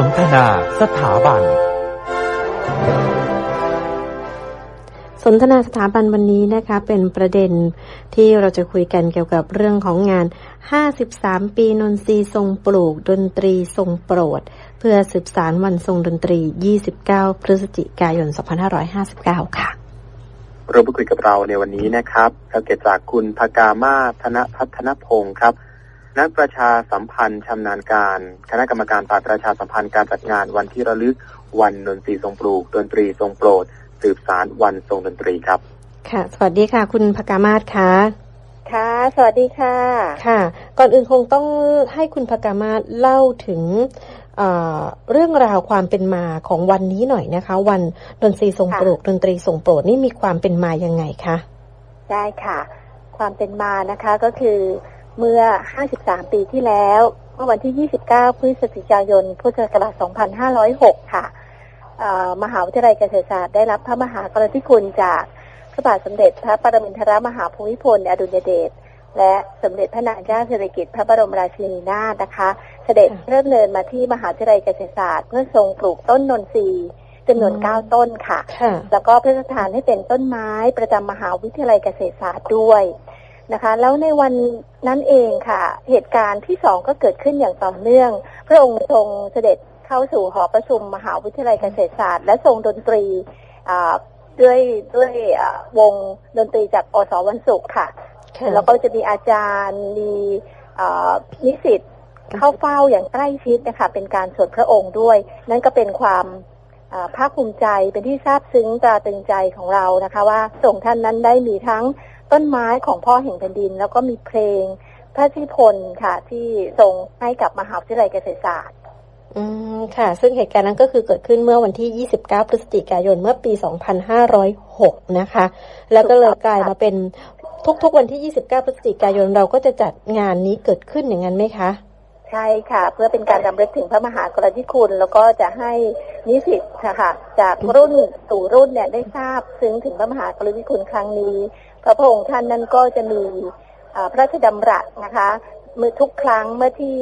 สนทนาสถาบัน สนทนาสถาบันวันนี้นะคะเป็นประเด็นที่เราจะคุยกันเกี่ยวกับเรื่องของงาน 53 ปีนนทรีย์ทรงปลูก ดนตรีทรงโปรด เพื่อสืบสารวันทรงดนตรี 29 พฤศจิกายน 2559 ค่ะร่วมพูดคุยกับเราในวันนี้นะครับเราเกิดจากคุณพกามาธนพัฒนพงศ์ครับ นักประชาสัมพันธ์ชำนาญการ คณะกรรมการฝ่ายประชาสัมพันธ์การจัดงานวันที่ระลึก วันดนตรีทรงปลูก ดนตรีทรงโปรด สืบสารวันทรงดนตรีครับ ค่ะ สวัสดีค่ะ คุณพกามาศค่ะค่ะ สวัสดีค่ะ ค่ะ ก่อนอื่นคงต้องให้คุณพกามาศเล่าถึงเอ่อเรื่องราวความเป็นมาของวันนี้หน่อยนะคะ วันดนตรีทรงโปรดดนตรีทรงโปรดนี่มีความเป็นมายังไงคะได้ค่ะ ความเป็นมานะคะก็คือ เมื่อ 53 ปีที่แล้วเมื่อวันที่ 29 พฤศจิกายน พุทธศักราช 2506 ค่ะเอ่อมหาวิทยาลัยเกษตรศาสตร์ได้รับพระมหากรุณาธิคุณจากพระบาทสมเด็จพระปรมินทรมหาภูมิพล อดุลยเดชและสมเด็จพระนางเจ้าสิริกิติ์พระบรมราชินีนาถนะคะ เสด็จค่ะเริ่มเดินมาที่มหาวิทยาลัยเกษตรศาสตร์ เพื่อทรงปลูกต้นนนทรีย์จำนวนอืม9ต้นค่ะค่ะ แล้วก็พระราชทานให้เป็นต้นไม้ประจำมหาวิทยาลัยเกษตรศาสตร์ด้วย นะคะ แล้วในวันนั้นเองค่ะ เหตุการณ์ที่สองก็เกิดขึ้นอย่างต่อเนื่อง พระองค์ทรงเสด็จเข้าสู่หอประชุมมหาวิทยาลัยเกษตรศาสตร์ และทรงดนตรีอ่าด้วยด้วยอ่าวงดนตรีจากอสวันศุกร์ค่ะค่ะแล้วก็จะมีอาจารย์มีอ่านิสิตเข้าเฝ้าอย่างใกล้ชิดนะคะเป็นการสวดพระองค์ด้วย นั่นก็เป็นความอ่าภาคภูมิใจเป็นที่ซาบซึ้งตราตรึงใจของเรานะคะ ว่าทรงท่านนั้นได้มีทั้ง ต้นไม้ของพ่อแห่งแผ่นดิน แล้วก็มีเพลงพระราชนิพนธ์ค่ะ ที่ทรงให้กับมหาวิทยาลัยเกษตรศาสตร์อืมค่ะ ซึ่งเหตุการณ์นั้นก็คือเกิดขึ้นเมื่อวันที่ 29 พฤศจิกายนเมื่อปี 2506 นะคะ แล้วก็เลยกลายมาเป็นทุกๆวันที่ 29 พฤศจิกายนเราก็จะจัดงานนี้เกิดขึ้นอย่างนั้นไหมคะ ใช่ค่ะ เพื่อเป็นการรำลึกถึงพระมหากรุณาธิคุณ แล้วก็จะให้นิสิตนะคะจากรุ่นสู่รุ่นเนี่ยได้ทราบ ซึ้งถึงพระมหากรุณาธิคุณครั้งนี้ พระพระองค์ท่านนั้นก็จะมีอ่าพระราชดำรัสนะคะเมื่อทุกครั้งเมื่อที่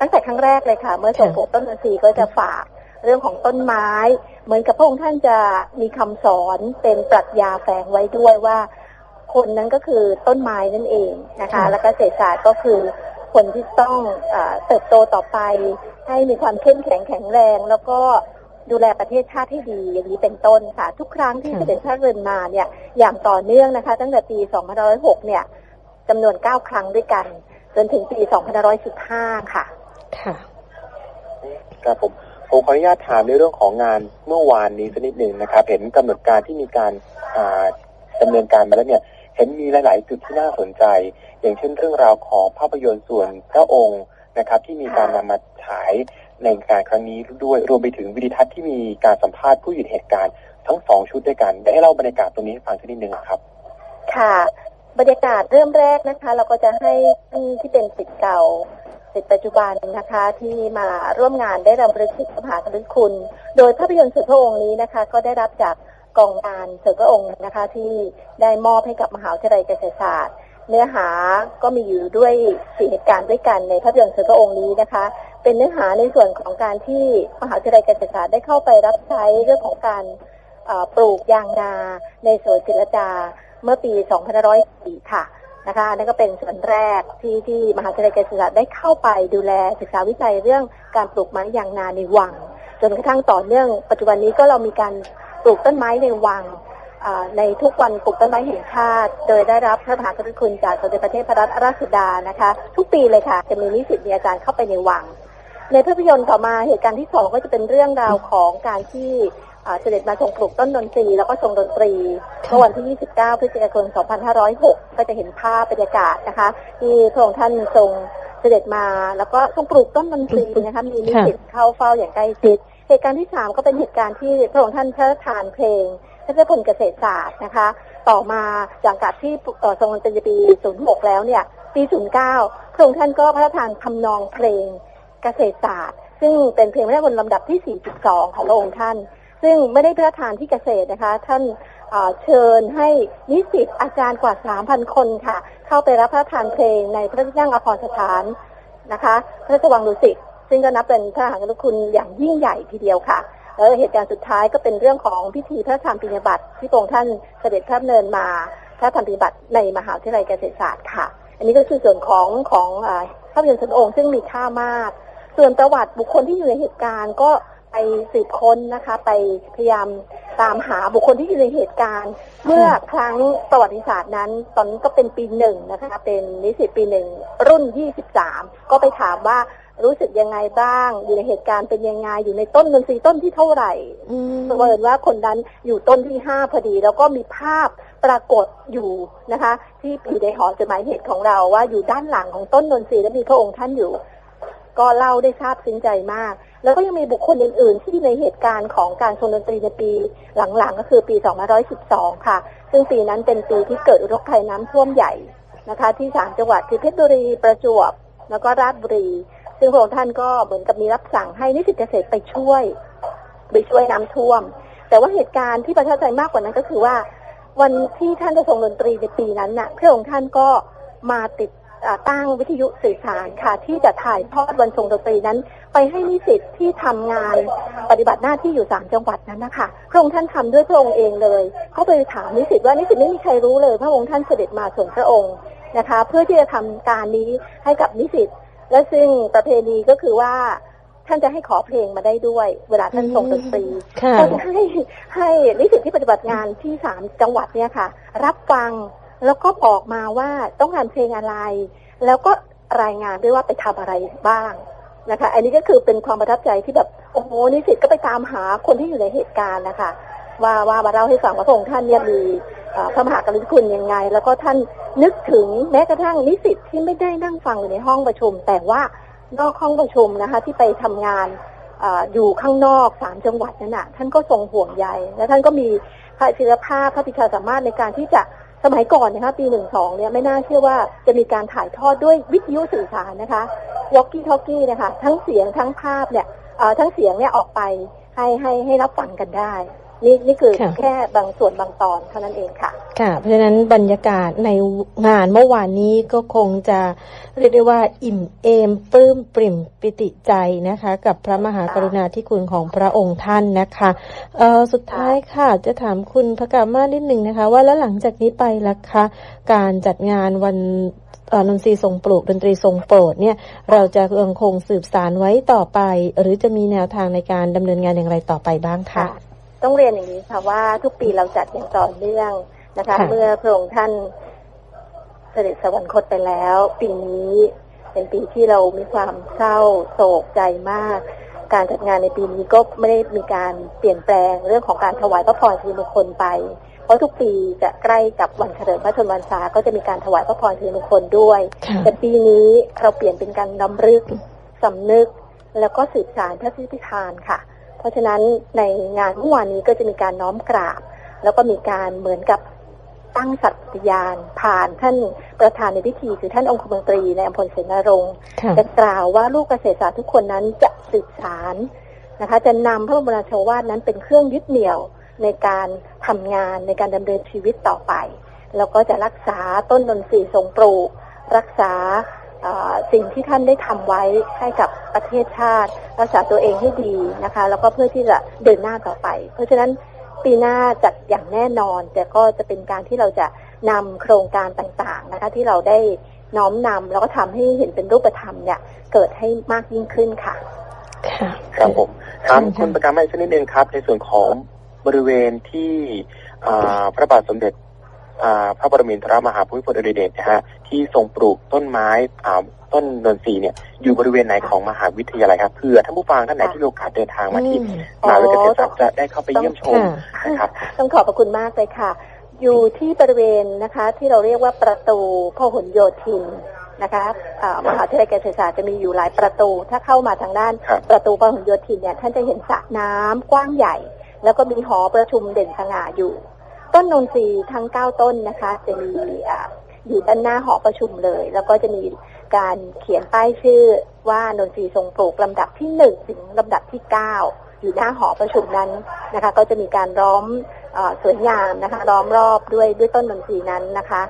ตั้งแต่ครั้งแรกเลยค่ะ เมื่อทรงปลูกต้นนนทรีย์ก็จะฝากเรื่องของต้นไม้ เหมือนกับพระองค์ท่านจะมีคำสอนเป็นปรัชญาแฝงไว้ด้วยว่า คนนั้นก็คือต้นไม้นั่นเองนะคะค่ะแล้วก็เศรษฐศาสตร์ก็คือคนที่ต้องอาเติบโตต่อไป ให้มีความเข้มแข็งแข็งแรง แล้วก็ ดูแลประเทศชาติให้ดีอย่างนี้เป็นต้นค่ะ ทุกครั้งที่ค่ะเสด็จพระเรินมาเนี่ยอย่างต่อเนื่องนะคะ ตั้งแต่ปี 2506 เนี่ยจำนวน 9 ครั้งด้วยกัน จนถึงปี 2515 ค่ะ ค่ะครับผมผมขออนุญาตถามในเรื่องของงานเมื่อวานนี้สักนิดหนึ่งนะครับ เห็นกำหนดการที่มีการอ่าดำเนินการมาแล้วเนี่ย เห็นมีหลาย ๆ จุดที่น่าสนใจ อย่างเช่นเรื่องราวของภาพยนตร์ส่วนพระองค์นะครับ ที่มีการนำมาฉาย ในการครั้งนี้ด้วยรวมไปถึงวิดีทัศน์ที่มีการสัมภาษณ์ผู้อยู่เหตุการณ์ทั้งสองชุดด้วยกันได้ให้เล่าบรรยากาศตรงนี้ให้ฟังสักนิดนึงครับ ค่ะ บรรยากาศเริ่มแรกนะคะ เราก็จะให้ที่ที่เป็นสิทธิ์เก่าสิทธิ์ปัจจุบันนะคะ ที่มาร่วมงานได้รำลึกถึงพระมหากรุณาธิคุณ โดยภาพยนตร์สุดพระองค์นี้นะคะ ก็ได้รับจากกองงานสุดพระองค์นะคะ ที่ได้มอบให้กับมหาวิทยาลัยเกษตรศาสตร์ เนื้อหาก็มีอยู่ด้วยสี่เหตุการณ์ด้วยกันในภาพยนตร์สุดพระองค์นี้นะคะ เป็นเนื้อหาในส่วนของการที่มหาวิทยาลัยเกษตรศาสตร์ได้เข้าไปรับใช้เรื่องของการปลูกยางนาในสวนจิรดาเมื่อปี 2504ค่ะนะคะนั่นก็เป็นส่วนแรกที่ที่มหาวิทยาลัยเกษตรศาสตร์ได้เข้าไปดูแลศึกษาวิจัยเรื่องการปลูกไม้ยางนาในวัง จนกระทั่งต่อเนื่องปัจจุบันนี้ก็เรามีการปลูกต้นไม้ในวังในทุกวันปลูกต้นไม้แห่งชาติ โดยได้รับพระมหากรุณาธิคุณจากสมเด็จพระเทพรัตนราชสุดานะคะ ทุกปีเลยค่ะจะมีนิสิตมีอาจารย์เข้าไปในวัง ในภาพยนตร์ต่อมาเหตุการณ์ที่สองก็จะเป็นเรื่องราวของการที่เสด็จมาทรงปลูกต้นดนตรีแล้วก็ทรงดนตรีเมื่อวันที่ 29 พฤศจิกายน 2506 ก็จะเห็นภาพบรรยากาศนะคะที่พระองค์ท่านทรงเสด็จมาแล้วก็ทรงปลูกต้นดนตรีนะคะมีนิสิตเข้าเฝ้าอย่างใกล้ชิดเหตุการณ์ที่สามก็เป็นเหตุการณ์ที่พระองค์ท่านพระราชทานเพลงพระเจ้าพลเกษตรศาสตร์นะคะ ต่อมาจากการที่เอ่อทรงดนตรีปี 06 แล้วเนี่ยปี 09 พระองค์ท่านก็พระราชทานทำนองเพลง เกษตรศาสตร์ ซึ่งเป็นเพลงพระราชนิพนธ์ลำดับที่ 42 ของพระองค์ท่าน ซึ่งไม่ได้พระทานที่เกษตรนะคะ ท่านเชิญให้นิสิตอาจารย์กว่า 3,000 คนค่ะ เข้าไปรับพระทานเพลงในพระที่นั่งอภรสถานนะคะ พระราชวังดุสิตซึ่งก็นับเป็นพระมหากรุณาคุณอย่างยิ่งใหญ่ทีเดียวค่ะแล้วเหตุการณ์สุดท้ายก็เป็นเรื่องของพิธีพระราชทานปิญญาบัตรที่พระองค์ท่านเสด็จพระเนินมาพระราชทานปิญญาบัตรในมหาวิทยาลัยเกษตรศาสตร์ค่ะ อันนี้ก็คือส่วนของของอาภาพยนตร์สนองค์ซึ่งมีค่ามาก ส่วนประวัติบุคคลที่อยู่ในเหตุการณ์ก็ไปสืบค้นนะคะ ไปพยายามตามหาบุคคลที่อยู่ในเหตุการณ์ เมื่อครั้งประวัติศาสตร์นั้น ตอนนั้นก็เป็นปีหนึ่งนะคะ เป็นนิสิตปีหนึ่งรุ่น23ก็ไปถามว่ารู้สึกยังไงบ้าง อยู่ในเหตุการณ์เป็นยังไง อยู่ในต้นดนตรีต้นที่เท่าไหร่อืมบังเอิญว่าคนนั้นอยู่ต้นที่ห้าพอดี แล้วก็มีภาพปรากฏอยู่นะคะ ที่อยู่ในหอจดหมายเหตุของเราว่าอยู่ด้านหลังของต้นนนทรีย์และมีพระองค์ท่านอยู่ ก็เล่าได้ทราบซึ้งใจมาก แล้วก็ยังมีบุคคลอื่น ๆ ที่ในเหตุการณ์ของการทรงดนตรีในปีหลัง ๆ ก็คือปี 2512 ค่ะ ซึ่งปีนั้นเป็นปีที่เกิดอุทกภัยน้ำท่วมใหญ่นะคะ ที่สามจังหวัดคือเพชรบุรีประจวบ แล้วก็ราชบุรี ซึ่งพระองค์ท่านก็เหมือนกับมีรับสั่งให้นิสิตเกษตรไปช่วยไปช่วยน้ำท่วม แต่ว่าเหตุการณ์ที่ประทับใจมากกว่านั้นก็คือว่า วันที่ท่านจะทรงดนตรีในปีนั้นน่ะพระองค์ท่านก็มาติด ตั้งวิทยุสื่อสารค่ะ ที่จะถ่ายทอดวันทรงดนตรีนั้น ไปให้นิสิตที่ทำงานปฏิบัติหน้าที่อยู่สามจังหวัดนั้นนะคะพระองค์ท่านทำด้วยพระองค์เองเลยก็ไปถามนิสิตว่านิสิตไม่มีใครรู้เลย พระองค์ท่านเสด็จมาส่วนพระองค์นะคะ เพื่อที่จะทำการนี้ให้กับนิสิตและซึ่งประเพณีก็คือว่าท่านจะให้ขอเพลงมาได้ด้วย เวลาท่านทรงดนตรีค่ะก็จะให้ให้นิสิตที่ปฏิบัติงานที่สามจังหวัดเนี่ยค่ะ รับฟัง แล้วก็บอกมาว่าต้องการเพลงอะไร แล้วก็รายงานด้วยว่าไปทำอะไรบ้างนะคะ อันนี้ก็คือเป็นความประทับใจที่แบบโอ้โหนิสิตก็ไปตามหาคนที่อยู่ในเหตุการณ์นะคะว่าว่ามาเล่าให้ฟังว่าพระองค์ท่านเนี่ยมีพระมหากรุณาคุณยังไง แล้วก็ท่านนึกถึงแม้กระทั่งนิสิตที่ไม่ได้นั่งฟังอยู่ในห้องประชุม แต่ว่านอกห้องประชุมนะคะ ที่ไปทำงานออยู่ข้างนอกสามจังหวัดนั่นน่ะท่านก็ทรงห่วงใยและท่านก็มีพระศิลภาพพระปิชาสามารถในการที่จะ สมัยก่อนนะคะปีหนึ่งสองเนี่ยไม่น่าเชื่อว่าจะมีการถ่ายทอดด้วยวิทยุสื่อสารนะคะวอลกี้ทอกกี้นะคะทั้งเสียงทั้งภาพเนี่ยทั้งเสียงเนี่ยออกไปให้ให้ให้รับฟังกันได้ นี่นี่คือค่ะแค่บางส่วนบางตอนเท่านั้นเองค่ะ ค่ะ เพราะฉะนั้นบรรยากาศในงานเมื่อวานนี้ก็คงจะเรียกได้ว่าอิ่มเอมปลื้มปริ่มปิติใจนะคะ กับพระมหากรุณาธิคุณของพระองค์ท่านนะคะเอ่อสุดท้ายค่ะจะถามคุณพระกามานิดหนึ่งนะคะ ว่าแล้วหลังจากนี้ไปล่ะคะการจัดงานวันเอ่อนนทรีย์ทรงปลูกดนตรีทรงโปรดเนี่ยเราจะยังคงสืบสารไว้ต่อไป หรือจะมีแนวทางในการดำเนินงานอย่างไรต่อไปบ้างคะ ต้องเรียนอย่างนี้ค่ะว่าทุกปีเราจัดอย่างต่อเนื่องนะคะ ค่ะ เมื่อพระองค์ท่านเสด็จสวรรคตไปแล้ว ปีนี้เป็นปีที่เรามีความเศร้าโศกใจมาก การจัดงานในปีนี้ก็ไม่ได้มีการเปลี่ยนแปลงเรื่องของการถวายพระพรสิริมงคลไป เพราะทุกปีจะใกล้กับวันเฉลิมพระชนมพรรษาก็จะมีการถวายพระพรสิริมงคลด้วย ค่ะ แต่ปีนี้เราเปลี่ยนเป็นการนำลึกสำนึก แล้วก็สืบสารพระพิพิธานค่ะ เพราะฉะนั้นในงานเมื่อวานนี้ก็จะมีการน้อมกราบ แล้วก็มีการเหมือนกับตั้งสัตย์ปฏิญาณผ่านท่านประธานในพิธีคือท่านองคมนตรีในอำเภอเสนารงค์ค่ะจะกล่าวว่าลูกเกษตรศาสตร์ทุกคนนั้นจะสืบสารนะคะ จะนำพระบรมราโชวาทนั้นเป็นเครื่องยึดเหนี่ยวในการทำงานในการดำเนินชีวิตต่อไป แล้วก็จะรักษาต้นนนทรีย์ทรงปลูก รักษาเอ่อ สิ่งที่ท่านได้ทำไว้ให้กับประเทศชาติ รักษาตัวเองให้ดีนะคะ แล้วก็เพื่อที่จะเดินหน้าต่อไป เพราะฉะนั้นปีหน้าจัดอย่างแน่นอน แต่ก็จะเป็นการที่เราจะนำโครงการต่างๆนะคะ ที่เราได้น้อมนำแล้วก็ทำให้เห็นเป็นรูปธรรมเนี่ย เกิดให้มากยิ่งขึ้นค่ะค่ะครับผมถามเชิญค่ะคุณประการมาอีกสักนิดนึงครับ ในส่วนของบริเวณที่อ่าพระบาทสมเด็จอ่า พระบรมินทรมหาภูมิพลอดุลยเดชนะฮะที่ทรงปลูกต้นไม้อ่าต้นนนทรีย์เนี่ยอยู่บริเวณไหนของมหาวิทยาลัยครับเพื่อท่านผู้ฟังท่านไหนที่มีโอกาสเดินทางมาที่อืมมหาวิทยาลัยเกษตรศาสตร์จะได้เข้าไปเยี่ยมชมค่ะนะครับต้องขอบพระคุณมากเลยค่ะ อยู่ที่บริเวณนะคะที่เราเรียกว่าประตูพหลโยธินนะคะอ่ามหาวิทยาลัยเกษตรศาสตร์จะมีอยู่หลายประตู ถ้าเข้ามาทางด้านครับประตูพหลโยธินเนี่ยท่านจะเห็นสระน้ำกว้างใหญ่ แล้วก็มีหอประชุมเด่นสง่าอยู่ ต้นนนทรีย์ทั้งเก้าต้นนะคะ จะมีอยู่ด้านหน้าหอประชุมเลย แล้วก็จะมีการเขียนป้ายชื่อว่านนทรีย์ทรงปลูกลำดับที่หนึ่งถึงลำดับที่เก้าอยู่หน้าหอประชุมนั้นนะคะ ก็จะมีการล้อมเอ่อสวยงามนะคะล้อมรอบด้วยด้วยต้นนนทรีย์นั้นนะคะ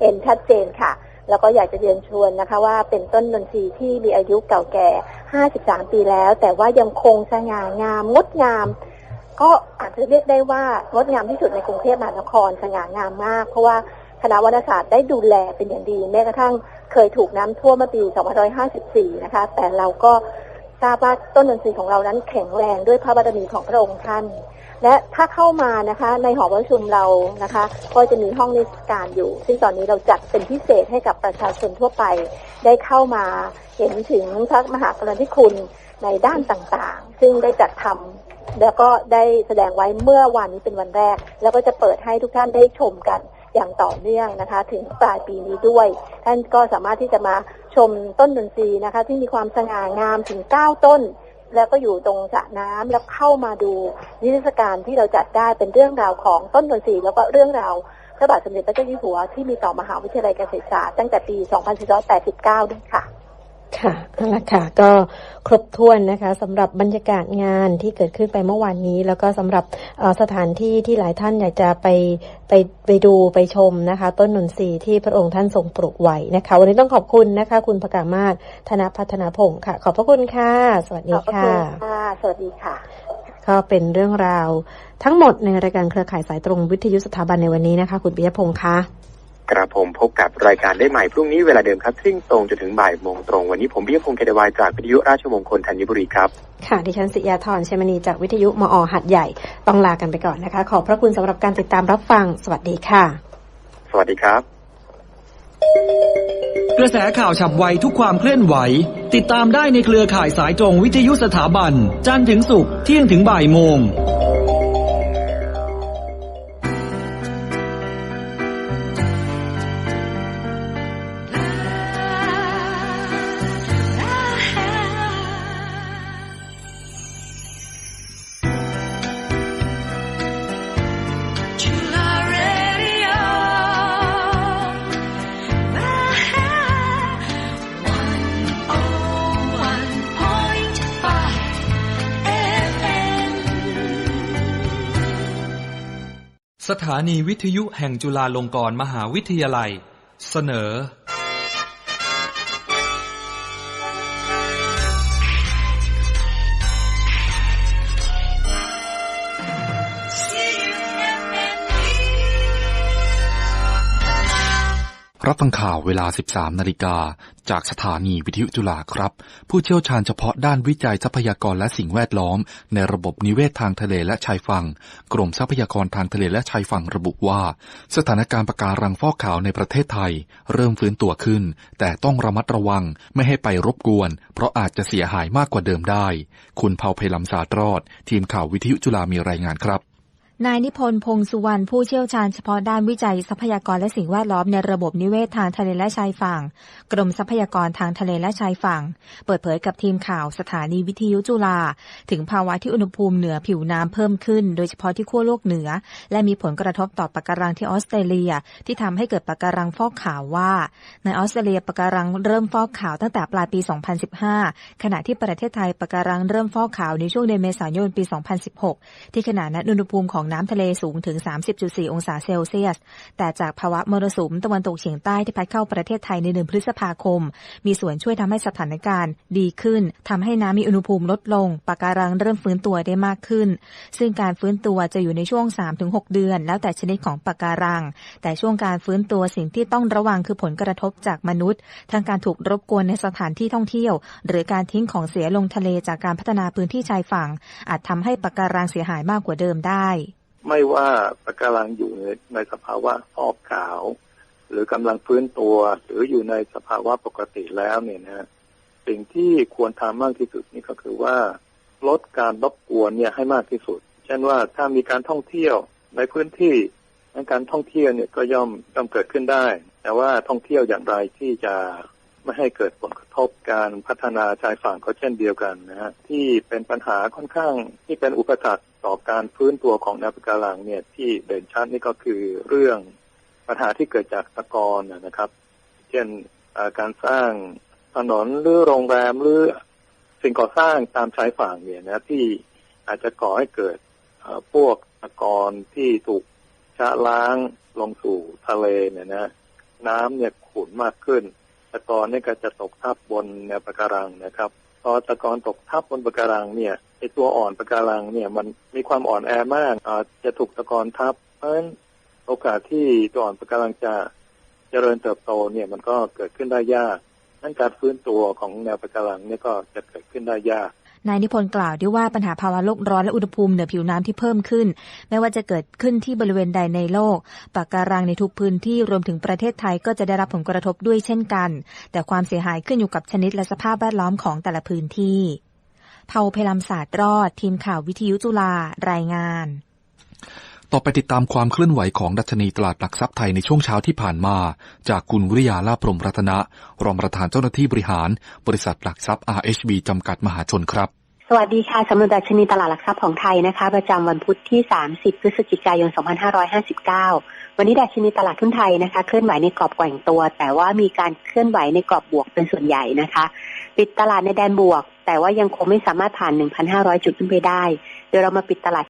เห็นชัดเจนค่ะ แล้วก็อยากจะเรียนชวนนะคะ ว่าเป็นต้นนนทรีย์ที่มีอายุเก่าแก่ 53 ปีแล้ว แต่ว่ายังคงสง่างามงดงาม ก็อาจจะเรียกได้ว่างดงามที่สุดในกรุงเทพมหานครสง่างามมาก เพราะว่าคณะวรรณศาสตร์ได้ดูแลเป็นอย่างดีแม้กระทั่งเคยถูกน้ำท่วมเมื่อปี 2554 นะคะ แต่เราก็ทราบว่าต้นนนทรีของเรานั้นแข็งแรงด้วยพระบารมีของพระองค์ท่าน และถ้าเข้ามานะคะ ในหอประชุมเรานะคะ ก็จะมีห้องนิทรรศการอยู่ ซึ่งตอนนี้เราจัดเป็นพิเศษให้กับประชาชนทั่วไป ได้เข้ามาเห็นถึงพระมหากรุณาธิคุณในด้านต่างๆ ซึ่งได้จัดทำ แล้วก็ได้แสดงไว้เมื่อวานนี้เป็นวันแรก แล้วก็จะเปิดให้ทุกท่านได้ชมกันอย่างต่อเนื่องนะคะ ถึงปลายปีนี้ด้วย ท่านก็สามารถที่จะมาชมต้นดนตรีนะคะ ที่มีความสง่างามถึง 9 ต้น แล้วก็อยู่ตรงสระน้ำแล้วเข้ามาดูนิทรรศการที่เราจัดได้เป็นเรื่องราวของต้นดนตรีแล้วก็เรื่องราวพระบาทสมเด็จพระเจ้าอยู่หัวที่มีต่อมหาวิทยาลัยเกษตรศาสตร์ตั้งแต่ปี 2489ด้วยค่ะ ค่ะนั่นแหละค่ะ ก็ครบถ้วนนะคะสำหรับบรรยากาศงานที่เกิดขึ้นไปเมื่อวานนี้ แล้วก็สำหรับเอ่อสถานที่ที่หลายท่านอยากจะไปไปไปดูไปชมนะคะ ต้นหนุนทรีย์ที่พระองค์ท่านทรงปลูกไว้นะคะ วันนี้ต้องขอบคุณนะคะ คุณพกามาศธนพัฒนาพงศ์ค่ะ ขอบพระคุณค่ะ สวัสขดีอบพระค่ะคุณค่ะ สวัสดีค่ะ ก็เป็นเรื่องราวทั้งหมดในรายการเครือข่ายสายตรงวิทยุสถาบันในวันนี้นะคะ คุณปิยพงศ์คะ กระผมพบกับรายการได้ใหม่พรุ่งนี้เวลาเดิมครับซึ่งตรงจนถึงบ่ายโมงตรง วันนี้ผมพิยพงศ์เกดวายจากวิทยุราชมงคลธัญบุรีครับ ค่ะ ดิฉันสิยาธรเชยมณีจากวิทยุมอหัดใหญ่ ต้องลากันไปก่อนนะคะ ขอบพระคุณสำหรับการติดตามรับฟัง สวัสดีค่ะ สวัสดีครับ กระแสข่าวฉับไวทุกความเคลื่อนไหว ติดตามได้ในเครือข่ายสายตรงวิทยุสถาบัน จันทร์ถึงศุกร์เที่ยงถึงบ่ายโมง สถานีวิทยุแห่งจุฬาลงกรณ์มหาวิทยาลัย เสนอ รับฟังข่าวเวลา 13 นาฬิกา จากสถานีวิทยุจุฬาครับ ผู้เชี่ยวชาญเฉพาะด้านวิจัยทรัพยากรและสิ่งแวดล้อม ในระบบนิเวศทางทะเลและชายฝั่ง กรมทรัพยากรทางทะเลและชายฝั่งระบุว่า สถานการณ์ปะการังฟอกขาวในประเทศไทย เริ่มฟื้นตัวขึ้น แต่ต้องระมัดระวังไม่ให้ไปรบกวน เพราะอาจจะเสียหายมากกว่าเดิมได้ คุณเผาเพลำสาตรอด ทีมข่าววิทยุจุฬามีรายงานครับ นายนิพนธ์พงษ์สุวรรณผู้เชี่ยวชาญเฉพาะด้านวิจัยทรัพยากรและสิ่งแวดล้อมในระบบนิเวศทางทะเลและชายฝั่ง กรมทรัพยากรทางทะเลและชายฝั่ง เปิดเผยกับทีมข่าวสถานีวิทยุจุฬาถึงภาวะที่อุณหภูมิเหนือผิวน้ำเพิ่มขึ้น โดยเฉพาะที่ขั้วโลกเหนือ และมีผลกระทบต่อปะการังที่ออสเตรเลีย ที่ทำให้เกิดปะการังฟอกขาวว่า ในออสเตรเลียปะการังเริ่มฟอกขาวตั้งแต่ปลายปี 2015 ขณะที่ประเทศไทยปะการังเริ่มฟอกขาวในช่วงเดือนเมษายนปี 2016 ที่ขณะนั้นอุณหภูมิของน้ำทะเลสูงถึง 30.4 องศาเซลเซียส แต่จากภาวะมรสุมตะวันตกเฉียงใต้ที่พัดเข้าประเทศไทยในเดือนพฤษภาคม มีส่วนช่วยทำให้สถานการณ์ดีขึ้นทำให้น้ำมีอุณหภูมิลดลงปะการังเริ่มฟื้นตัวได้มากขึ้น ซึ่งการฟื้นตัวจะอยู่ในช่วง 3-6 เดือน แล้วแต่ชนิดของปะการัง แต่ช่วงการฟื้นตัวสิ่งที่ต้องระวังคือผลกระทบจากมนุษย์ทั้งการถูกรบกวนในสถานที่ท่องเที่ยว หรือการทิ้งของเสียลงทะเลจากการพัฒนาพื้นที่ชายฝั่ง อาจทำให้ปะการังเสียหายมากกว่าเดิมได้ ไม่ว่าปะการังอยู่ในในสภาวะฟอกขาว หรือกำลังฟื้นตัว หรืออยู่ในสภาวะปกติแล้วเนี่ยนะสิ่งที่ควรทำมากที่สุดนี่ก็คือว่าลดการรบกวนเนี่ยให้มากที่สุด เช่นว่าถ้ามีการท่องเที่ยวในพื้นที่การท่องเที่ยวเนี่ยก็ย่อมย่อมเกิดขึ้นได้ แต่ว่าท่องเที่ยวอย่างไรที่จะไม่ให้เกิดผลกระทบการพัฒนาชายฝั่งก็เช่นเดียวกันนะฮะที่เป็นปัญหาค่อนข้างที่เป็นอุปสรรค ต่อการฟื้นตัวของแนวปะการังเนี่ยที่เด่นชัดนี่ก็คือเรื่องปัญหาที่เกิดจากตะกอนนะครับ เช่นการสร้างถนนหรือโรงแรมหรือสิ่งก่อสร้างตามชายฝั่งเนี่ยนะที่อาจจะก่อให้เกิดพวกตะกอนที่ถูกชะล้างลงสู่ทะเลเนี่ยนะ น้ำเนี่ยขุ่นมากขึ้นตะกอนนี่ก็จะตกทับบนแนวปะการังนะครับ พอตะกอนตกทับบนปะการังเนี่ยไอตัวอ่อนปะการังเนี่ยมันมีความอ่อนแอมากอาจจะถูกตะกอนทับ เพราะฉะนั้นโอกาสที่ตัวอ่อนปะการังจะเจริญเติบโตเนี่ยมันก็เกิดขึ้นได้ยากนั่นการฟื้นตัวของแนวปะการังเนี่ยก็จะเกิดขึ้นได้ยาก นายนิพนธ์กล่าวด้วยว่าปัญหาภาวะโลกร้อนและอุณหภูมิเหนือผิวน้ำที่เพิ่มขึ้น ไม่ว่าจะเกิดขึ้นที่บริเวณใดในโลก ปะการังในทุกพื้นที่รวมถึงประเทศไทยก็จะได้รับผลกระทบด้วยเช่นกัน แต่ความเสียหายขึ้นอยู่กับชนิดและสภาพแวดล้อมของแต่ละพื้นที่เผาเพลำศาสตร์รอด ทีมข่าววิทยุจุฬารายงาน ต่อไปติดตามความเคลื่อนไหวของดัชนีตลาดหลักทรัพย์ไทยในช่วงเช้าที่ผ่านมา จากคุณวิริยาลาพรมรัตนะ รองประธานเจ้าหน้าที่บริหาร บริษัทหลักทรัพย์ RHB จำกัดมหาชนครับ สวัสดีค่ะสำหรับดัชนีตลาดหลักทรัพย์ของไทยนะคะ ประจำวันพุธที่ 30 พฤศจิกายน 2559 วันนี้ดัชนีตลาดทุนไทยนะคะ เคลื่อนไหวในกรอบแกว่งตัว แต่ว่ามีการเคลื่อนไหวในกรอบบวกเป็นส่วนใหญ่นะคะ ปิดตลาดในแดนบวก แต่ว่ายังคงไม่สามารถผ่าน 1,500 จุดขึ้นไปได้โดยเรามาปิดตลาด